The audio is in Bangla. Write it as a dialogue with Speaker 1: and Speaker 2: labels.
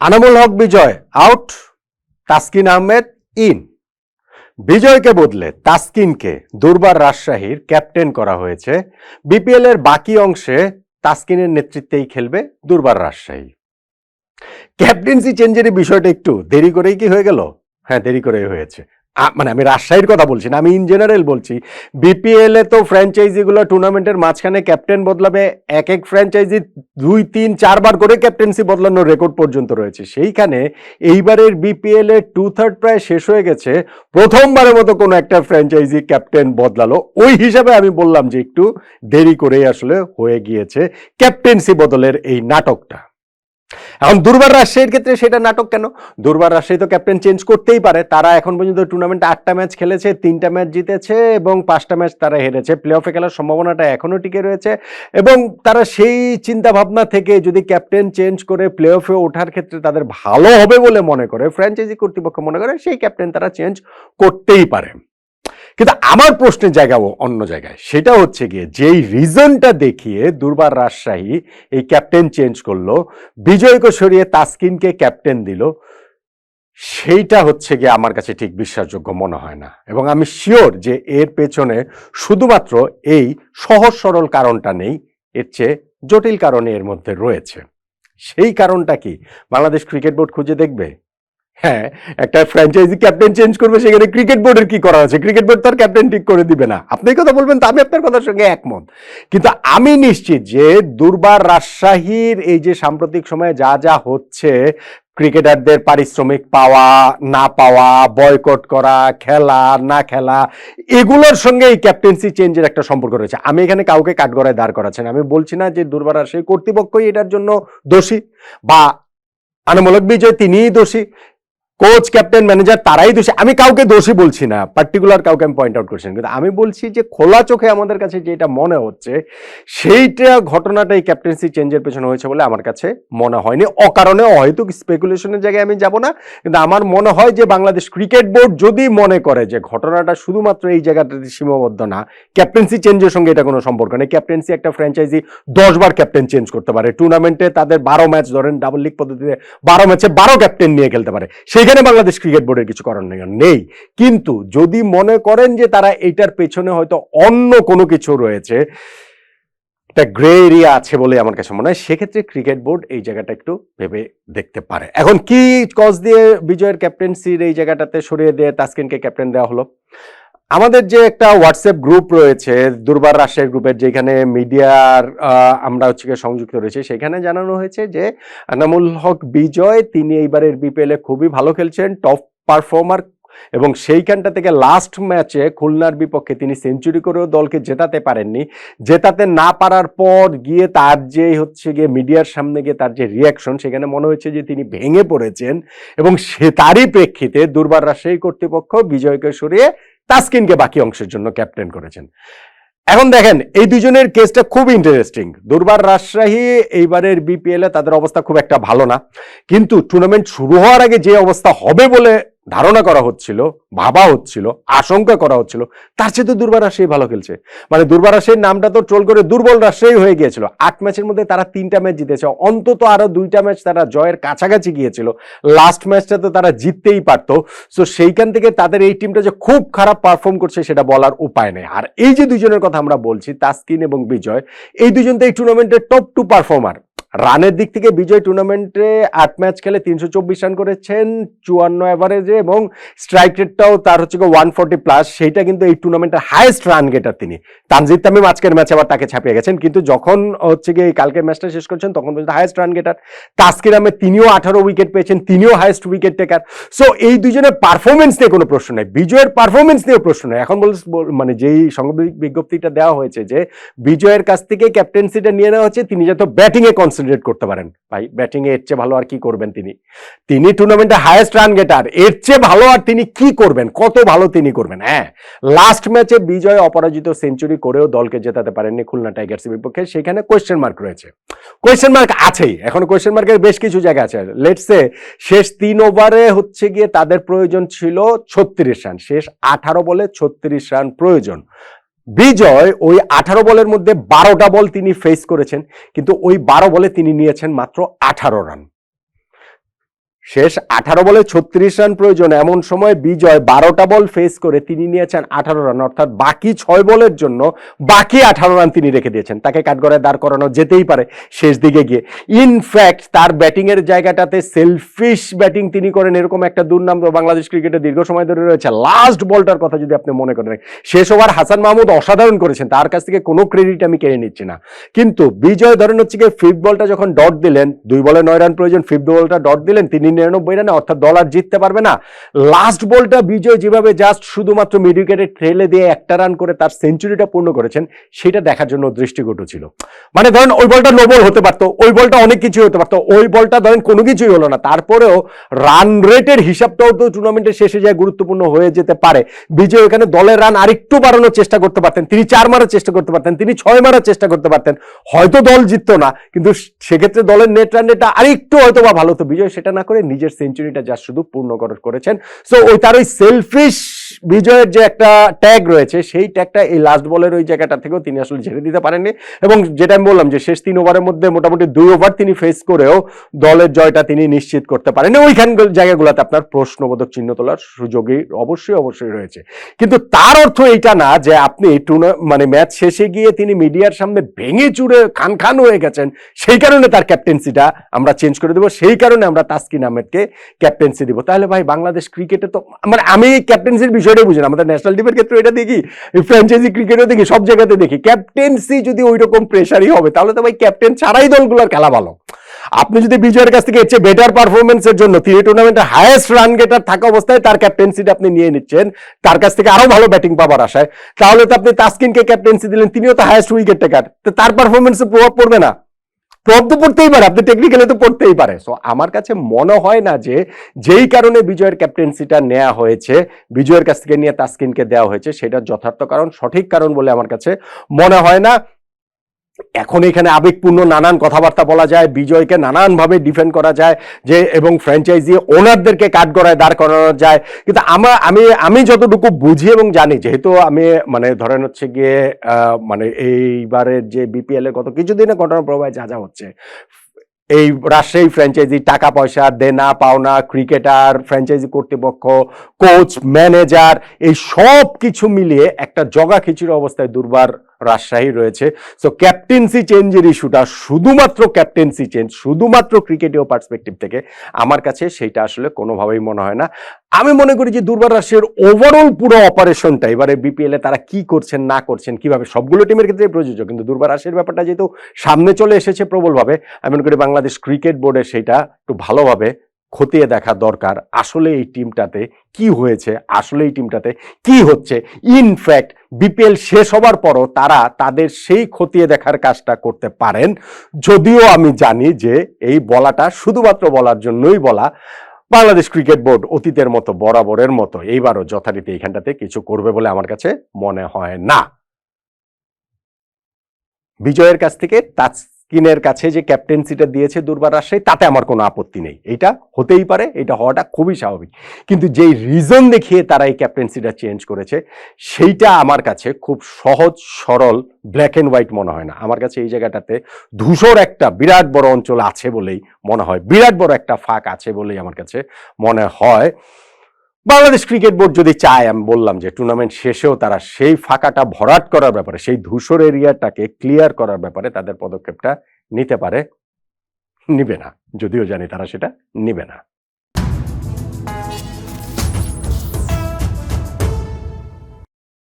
Speaker 1: আনামুল হক বিজয় আউট তাসকিন আহমেদ ইন বিজয়কে বদলে তাসকিনকে দুর্বার রাজশাহীর ক্যাপ্টেন করা হয়েছে। বিপিএল এর বাকি অংশে তাসকিনের নেতৃত্বেই খেলবে দুর্বার রাজশাহী। ক্যাপ্টেন্সি চেঞ্জের বিষয়টা একটু দেরি করেই কি হয়ে গেল? হ্যাঁ দেরি করেই হয়েছে। মানে আমি রাজশাহীর কথা বলছি না, আমি ইন জেনারেল বলছি বিপিএল তো ফ্র্যাঞ্চাইজিগুলো টুর্নামেন্টের মাঝখানে ক্যাপ্টেন বদলাবে, এক এক ফ্র্যাঞ্চাইজি দুই, তিন, চারবার করে ক্যাপ্টেন্সি বদলানোর রেকর্ড পর্যন্ত রয়েছে। সেইখানে এইবারের বিপিএল টু থার্ড প্রায় শেষ হয়ে গেছে, প্রথমবারের মতো কোনো একটা ফ্র্যাঞ্চাইজি ক্যাপ্টেন বদলালো। ওই হিসাবে আমি বললাম যে একটু দেরি করেই আসলে হয়ে গিয়েছে ক্যাপ্টেন্সি বদলের এই নাটকটা। এখন দুর্বার রাজশাহীর ক্ষেত্রে সেটা নাটক কেন? দুর্বার রাজশাহী তো ক্যাপ্টেন চেঞ্জ করতেই পারে। তারা এখন পর্যন্ত টুর্নামেন্টে আটটা ম্যাচ খেলেছে, তিনটা ম্যাচ জিতেছে এবং পাঁচটা ম্যাচ তারা হেরেছে। প্লে অফে খেলার সম্ভাবনাটা এখনও টিকে রয়েছে এবং তারা সেই চিন্তা ভাবনা থেকে যদি ক্যাপ্টেন চেঞ্জ করে প্লে অফে ওঠার ক্ষেত্রে তাদের ভালো হবে বলে মনে করে ফ্র্যাঞ্চাইজি কর্তৃপক্ষ মনে করে, সেই ক্যাপ্টেন তারা চেঞ্জ করতেই পারে। কিন্তু আমার প্রশ্নের জায়গা অন্য জায়গায়। সেটা হচ্ছে গিয়ে যেই রিজনটা দেখিয়ে দুর্বার রাজশাহী এই ক্যাপ্টেন চেঞ্জ করল বিজয়কে সরিয়ে তাসকিনকে ক্যাপ্টেন দিল, সেইটা হচ্ছে গিয়ে আমার কাছে ঠিক বিশ্বাসযোগ্য মনে হয় না। এবং আমি শিওর যে এর পেছনে শুধুমাত্র এই সহজ সরল কারণটা নেই, এর চেয়ে জটিল কারণে এর মধ্যে রয়েছে। সেই কারণটা কি? বাংলাদেশ ক্রিকেট বোর্ড খুঁজে দেখবে? হ্যাঁ একটা ফ্র্যাঞ্চাইজি ক্যাপ্টেন চেঞ্জ করবে? সেখানে ক্রিকেট বোর্ডের কি করা আছে? ক্রিকেট বোর্ড তার ক্যাপ্টেন ঠিক করে দিবে না। আপনি কথা বলবেন তো আমি আপনার কথার সঙ্গে একমত। কিন্তু আমি নিশ্চিত যে দুর্বার রাজশাহীর এই যে সাম্প্রতিক সময়ে যা যা হচ্ছে ক্রিকেটারদের পারিশ্রমিক পাওয়া, না পাওয়া বয়কট করা, খেলা, না খেলা, এগুলোর সঙ্গে এই ক্যাপ্টেন্সি চেঞ্জের একটা সম্পর্ক রয়েছে। আমি এখানে কাউকে কাঠগড়ায় দাঁড় করাচ্ছেন আমি বলছি না যে দুর্বার রাজশাহী কর্তৃপক্ষই এটার জন্য দোষী বা আনমূলক বিজয় তিনিই দোষী। কোচ ক্যাপ্টেন ম্যানেজার তারাই দোষী। আমি কাউকে দোষী বলছি না। পার্টিকুলার কাউকে আমি পয়েন্ট আউট করছি কিন্তু আমি বলছি যে, খোলা চোখে আমাদের কাছে যেটা মনে হচ্ছে, সেইটা ঘটনাটা এই ক্যাপ্টেন্সি চেঞ্জের পেছনে হয়েছে বলে আমার কাছে মনে হয়নি। অকারণে হয়তো স্পেকুলেশনের জায়গায় আমি যাব না। কিন্তু আমার মনে হয় যে, বাংলাদেশ ক্রিকেট বোর্ড যদি মনে করে যে, ঘটনাটা শুধুমাত্র এই জায়গাটাতে সীমাবদ্ধ না ক্যাপ্টেন্সি চেঞ্জের সঙ্গে এটা কোনো সম্পর্ক নেই। ক্যাপ্টেন্সি একটা ফ্র্যাঞ্চাইজি দশবার ক্যাপ্টেন চেঞ্জ করতে পারে। টুর্নামেন্টে তাদের বারো ম্যাচ ধরেন ডাবল লিগ পদ্ধতিতে বারো ম্যাচে বারো ক্যাপ্টেন নিয়ে খেলতে পারে। সেইখানে বাংলাদেশ ক্রিকেট বোর্ডের কিছু করার নেই কিন্তু যদি মনে করেন যে তারা এটার পেছনে হয়তো অন্য কোনো কিছু রয়েছে, একটা গ্রে এরিয়া আছে বলে আমার কাছে মনে হয়, সেক্ষেত্রে ক্রিকেট বোর্ড এই জায়গাটা একটু ভেবে দেখতে পারে। এখন কি কজ দিয়ে বিজয়ের ক্যাপ্টেন্সির এই জায়গাটাতে সরিয়ে দিয়ে তাসকিনকে ক্যাপ্টেন দেওয়া হলো? আমাদের যে একটা হোয়াটসঅ্যাপ গ্রুপ রয়েছে, দুর্বার রাজশাহী গ্রুপের যেখানে মিডিয়ার আমরা হচ্ছে সংযুক্ত রয়েছে, সেখানে জানানো হয়েছে যে আনামুল হক বিজয়, তিনি এইবারের বিপিএল খুবই ভালো খেলছেন টপ পারফর্মার এবং সেইখানটা থেকে লাস্ট ম্যাচে খুলনার বিপক্ষে তিনি সেঞ্চুরি করেও দলকে জেতাতে পারেননি। জেতাতে না পারার পর গিয়ে তার যে হচ্ছে গিয়ে মিডিয়ার সামনে গিয়ে তার যে রিয়াকশন সেখানে মনে হয়েছে যে তিনি ভেঙে পড়েছেন এবং সে তারই প্রেক্ষিতে দুর্বার রাজশাহী কর্তৃপক্ষ বিজয়কে সরিয়ে তাসকিনকে বাকি অংশের জন্য ক্যাপ্টেন করেছেন। এখন দেখেন, এই দুজনের কেসটা খুব ইন্টারেস্টিং দুর্বার রাজশাহী, এইবারের বিপিএল এ তাদের অবস্থা খুব একটা ভালো না। কিন্তু টুর্নামেন্ট শুরু হওয়ার আগে যে অবস্থা হবে বলে ধারণা করা হচ্ছিল, ভাবা হচ্ছিল, আশঙ্কা করা হচ্ছিল, তার চেয়ে তো দুর্বার রাজশাহী ভালো খেলছে। মানে দুর্বার রাজশাহীর নামটা তো ট্রোল করে দুর্বল রাজশাহী হয়ে গিয়েছিল। আট ম্যাচের মধ্যে তারা তিনটা ম্যাচ জিতেছে। অন্তত আরও দুইটা ম্যাচ তারা জয়ের কাছাকাছি গিয়েছিল। লাস্ট ম্যাচটা তো তারা জিততেই পারতো। সো সেইখান থেকে তাদের এই টিমটা যে খুব খারাপ পারফর্ম করছে সেটা বলার উপায় নেই। আর এই যে দুজনের কথা আমরা বলছি, তাসকিন এবং বিজয়, এই দুজন তো এই টুর্নামেন্টের টপ টু পারফর্মার রানের দিক থেকে বিজয় টুর্নামেন্টে আট ম্যাচ খেলে তিনশো চব্বিশ রান করেছেন চুয়ান্ন অ্যাভারেজে এবং স্ট্রাইক রেটটাও তার হচ্ছে ওয়ান ফোর্টি প্লাস সেইটা কিন্তু এই টুর্নামেন্টের হাইয়েস্ট রান গেটার তিনি। তানজিদ তামিম আজকের ম্যাচে আবার তাকে ছাপিয়ে গেছেন। কিন্তু যখন হচ্ছে গিয়ে কালকের ম্যাচটা শেষ করছেন, তখন পর্যন্ত highest run getter Taskin Ahmed, তিনিও আঠারো উইকেট পেয়েছেন, তিনিও হাইয়েস্ট উইকেট টেকার সো এই দুজনের পারফরমেন্স নিয়ে কোনো প্রশ্ন নেই। বিজয়ের পারফরমেন্স নিয়েও প্রশ্ন নেই। এখন বল মানে যেই সংবাদ বিজ্ঞপ্তিটা দেওয়া হয়েছে যে, বিজয়ের কাছ থেকে ক্যাপ্টেন্সিটা নিয়ে নেওয়া হচ্ছে, তিনি যাতে ব্যাটিংয়ে এ কনসেন্ট্রেট করতে পারেন। ভাই ব্যাটিং এর চেয়ে ভালো আর কি করবেন তিনি? তিনি টুর্নামেন্টে হাইয়েস্ট রান গেটার এর চেয়ে ভালো আর তিনি কি করবেন? কত ভালো তিনি করবেন? হ্যাঁ লাস্ট ম্যাচে বিজয় অপরাজিত সেঞ্চুরি করেও দলকে জেতাতে পারেননি খুলনা টাইগার্সের বিপক্ষে। সেখানে কোয়েশ্চেন মার্ক রয়েছে। কোয়েশ্চেন মার্ক আছেই। এখন কোয়েশ্চেন মার্কের বেশ কিছু জায়গা আছে। লেটসে শেষ তিন ওভারে হচ্ছে গিয়ে তাদের প্রয়োজন ছিল ছত্রিশ রান শেষ আঠারো বলে ছত্রিশ রান প্রয়োজন। বিজয় ওই আঠারো বলের মধ্যে বারোটা বল তিনি ফেস করেছেন, কিন্তু ওই বারো বলে তিনি নিয়েছেন মাত্র আঠারো রান শেষ আঠারো বলে ছত্রিশ রান প্রয়োজন। এমন সময় বিজয় বারোটা বল ফেস করে তিনি নিয়েছেন আঠারো রান। অর্থাৎ বাকি ছয় বলের জন্য বাকি আঠারো রান তিনি রেখে দিয়েছেন। তাকে কাঠগড়ায় দাঁড় করানো যেতেই পারে শেষ দিকে গিয়ে। ইনফ্যাক্ট তার ব্যাটিংয়ের জায়গাটাতে সেলফিশ ব্যাটিং তিনি করেন। এরকম একটা দুর্নাম বাংলাদেশ ক্রিকেটে দীর্ঘ সময় ধরে রয়েছে। লাস্ট বলটার কথা যদি আপনি মনে করেন। শেষ ওভার হাসান মাহমুদ অসাধারণ করেছেন। তার কাছ থেকে কোনো ক্রেডিট আমি কেড়ে নিচ্ছি না। কিন্তু বিজয় ধরেন হচ্ছে গিয়ে ফিফথ বলটা যখন ডট দিলেন, দুই বলে নয় রান প্রয়োজন ফিফথ বলটা ডট দিলেন, তিনি নিরানব্বই রানে অর্থাৎ দল আর জিততে পারবে না। লাস্ট বলটা বিজয় যেভাবে জাস্ট শুধুমাত্র মিড উইকেটে ঠেলে দিয়ে একটা রান করে তার সেঞ্চুরিটা পূর্ণ করেছেন, সেটা দেখার জন্য দৃষ্টিকটু ছিল। মানে ধরেন ওই বলটা নো বল হতে পারতো, ওই বলটা অনেক কিছু হতে পারতো, ওই বলটা ধরেন কোনো কিছুই হলো না। তারপরেও রান রেটের হিসাবটাও তো টুর্নামেন্টের শেষে যায় গুরুত্বপূর্ণ হয়ে যেতে পারে। বিজয় এখানে দলের রান আরেকটু বাড়ানোর চেষ্টা করতে পারতেন, তিনি চার মারার চেষ্টা করতে পারতেন, তিনি ছয় মারার চেষ্টা করতে পারতেন। হয়তো দল জিততো না, কিন্তু সেক্ষেত্রে দলের নেট রান রেটটা আরেকটু হয়তো বা ভালো হতো। বিজয় সেটা না করে নিজের সেঞ্চুরিটা যা শুধু পূর্ণ করেছেন। সো ওই তার ওই সেলফিশ বিজয়ের যে একটা ট্যাগ রয়েছে, সেই ট্যাগটা এই লাস্ট বলের ওই জায়গাটা থেকেও তিনি আসলে ঝেড়ে দিতে পারেননি। এবং যেটা আমি বললাম যে, শেষ তিন ওভারের মধ্যে মোটামুটি দুই ওভার তিনি ফেস করেও দলের জয়টা তিনি নিশ্চিত করতে পারেননি। ওইখান জায়গাগুলোতে আপনার প্রশ্নবোধক চিহ্ন তোলার সুযোগই অবশ্যই অবশ্যই রয়েছে। কিন্তু তার অর্থ এইটা না যে, আপনি মানে ম্যাচ শেষে গিয়ে তিনি মিডিয়ার সামনে ভেঙে চুরে খান খান হয়ে গেছেন, সেই কারণে তার ক্যাপ্টেন্সিটা আমরা চেঞ্জ করে দেবো, সেই কারণে আমরা তাসকিন আহমেদকে ক্যাপ্টেন্সি দিব। তাহলে ভাই বাংলাদেশ ক্রিকেটে তো মানে আমি ক্যাপ্টেন্সির বিষয়টাই বুঝি না। আমাদের ন্যাশনাল টিমের ক্ষেত্রে এটা দেখি ফ্র্যাঞ্চাইজি ক্রিকেটও দেখি, সব জায়গাতে দেখি। ক্যাপ্টেন্সি যদি ওই রকম প্রেশারই হবে, তাহলে তো ভাই ক্যাপ্টেন ছাড়াই দলগুলোর খেলা ভালো। আপনি যদি বিজয়ের কাছ থেকে এর বেটার পারফরমেন্সের জন্য তিনি টুর্নামেন্টে হায়েস্ট রান গেটার থাকা অবস্থায় তার ক্যাপ্টেন্সিটা আপনি নিয়ে নিচ্ছেন, তার কাছ থেকে আরও ভালো ব্যাটিং পাবার আশায়, তাহলে তো আপনি তাসকিনকে ক্যাপ্টেন্সি দিলেন, তিনিও তো হায়েস্ট উইকেট টেকার তো তার পারফরমেন্সে প্রভাব পড়বে না। প্রভাব তো পড়তেই পারে, আপনি টেকনিক্যালি তো পড়তেই পারে। সো আমার কাছে মনে হয় না যে যেই কারণে বিজয়ের ক্যাপ্টেন্সিটা নেওয়া হয়েছে, বিজয়ের কাছ থেকে নিয়ে তাসকিনকে দেওয়া হয়েছে সেটা যথার্থ কারণ, সঠিক কারণ বলে আমার কাছে মনে হয় না। এখন এখানে আবেগপূর্ণ নানান কথাবার্তা বলা যায়, বিজয়কে নানানভাবে ডিফেন্ড করা যায়, যে এবং ফ্র্যাঞ্চাইজি ওনারদেরকে কাট কাঠগড়ায় দাঁড় করানো যায়। কিন্তু আমার আমি আমি যতটুকু বুঝি এবং জানি, যেহেতু আমি মানে ধরেন হচ্ছে গিয়ে মানে এইবারের যে বিপিএল এর গত কিছুদিনে ঘটনা প্রবাহে যা যা হচ্ছে, এই রাজশাহী ফ্র্যাঞ্চাইজি টাকা পয়সা দেনা, পাওনা ক্রিকেটার ফ্র্যাঞ্চাইজি কর্তৃপক্ষ কোচ ম্যানেজার এই সব কিছু মিলিয়ে একটা জগা খিচুড়ি অবস্থায় দুর্বার রাজশাহী রয়েছে। সো ক্যাপ্টেন্সি চেঞ্জের ইস্যুটা শুধুমাত্র ক্যাপ্টেন্সি চেঞ্জ শুধুমাত্র ক্রিকেটীয় পার্সপেক্টিভ থেকে আমার কাছে সেইটা আসলে কোনোভাবেই মনে হয় না। আমি মনে করি যে দুর্বার রাশিয়ার ওভারঅল পুরো অপারেশনটা এবারে বিপিএল তারা কি করছেন, না করছেন, কীভাবে, সবগুলো টিমের ক্ষেত্রে প্রযোজ্য, কিন্তু দুর্বার রাশিয়ার ব্যাপারটা যেহেতু সামনে চলে এসেছে প্রবলভাবে, আমি মনে করি বাংলাদেশ ক্রিকেট বোর্ডের সেইটা একটু ভালোভাবে খতিয়ে দেখা দরকার, আসলে এই টিমটাতে কি হয়েছে, আসলে এই টিমটাতে কি হচ্ছে। ইনফ্যাক্ট বিপিএল শেষ হবার পরও তারা তাদের সেই খতিয়ে দেখার কাজটা করতে পারেন। যদিও আমি জানি যে এই বলাটা শুধুমাত্র বলার জন্যই বলা, বাংলাদেশ ক্রিকেট বোর্ড অতীতের মতো বরাবরের মতো এইবারও যথারীতি এইখানটাতে কিছু করবে বলে আমার কাছে মনে হয় না। বিজয়ের কাছ থেকে তাসকিনের কাছে যে ক্যাপ্টেন্সিটা দিয়েছে দুর্বার রাজশাহী, তাতে আমার কোনো আপত্তি নেই। এটা হতেই পারে, এটা হওয়াটা খুবই স্বাভাবিক। কিন্তু যেই রিজন দেখিয়ে তারা এই ক্যাপ্টেন্সিটা চেঞ্জ করেছে, সেইটা আমার কাছে খুব সহজ, সরল ব্ল্যাক অ্যান্ড হোয়াইট মনে হয় না। আমার কাছে এই জায়গাটাতে ধূসর একটা বিরাট বড় অঞ্চল আছে বলেই মনে হয়। বিরাট বড় একটা ফাঁক আছে বলেই আমার কাছে মনে হয়। বাংলাদেশ ক্রিকেট বোর্ড যদি চায়, আমি বললাম যে টুর্নামেন্ট শেষেও তারা সেই ফাঁকাটা ভরাট করার ব্যাপারে, সেই ধূসর এরিয়াটাকে ক্লিয়ার করার ব্যাপারে তাদের পদক্ষেপটা নিতে পারে, নিবে না। যদিও জানি তারা সেটা নিবে না।